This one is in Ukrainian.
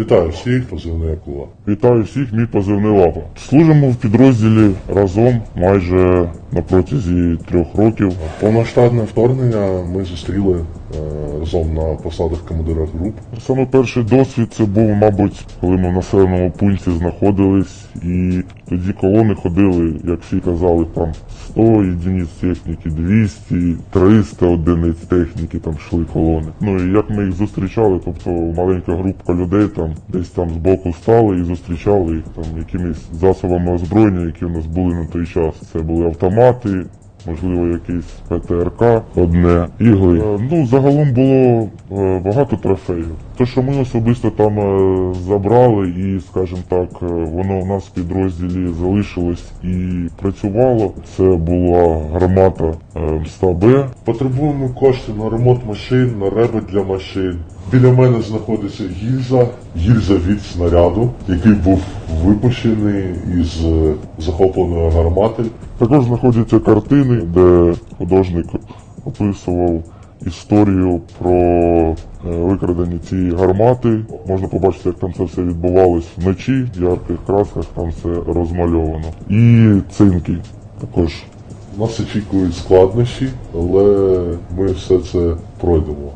Вітаю всіх, позивний Акула. Вітаю всіх, мій позивний лапа. Служимо в підрозділі разом майже на протязі трьох років. Повноштатне вторгнення ми зустріли разом на посадах командира груп. Саме перший досвід це був, мабуть, коли ми в населеному пункті знаходились, і тоді колони ходили, як всі казали, там 100 єдиниць техніки, 200, 300 одиниць техніки, там йшли колони. Ну і як ми їх зустрічали, тобто маленька групка людей там десь там збоку стали і зустрічали їх там якимись засобами озброєння, які в нас були на той час. Це були автомати, можливо, якийсь ПТРК, одне ігли. Е, Ну, загалом було е, багато трофеїв. Те, що ми особисто там е, забрали, і, скажімо так, воно в нас в підрозділі залишилось і працювало. Це була гармата МСТА-Б. Потребуємо кошти на ремонт машин, на реби для машин. Біля мене знаходиться гільза, гільза від снаряду, який був випущений із е, захопленої гармати. Також знаходяться картини, де художник описував історію про е, викрадення цієї гармати. Можна побачити, як там це все відбувалось вночі, в ярких красках там все розмальовано. І цинки також. Нас очікують складнощі, але ми все це пройдемо.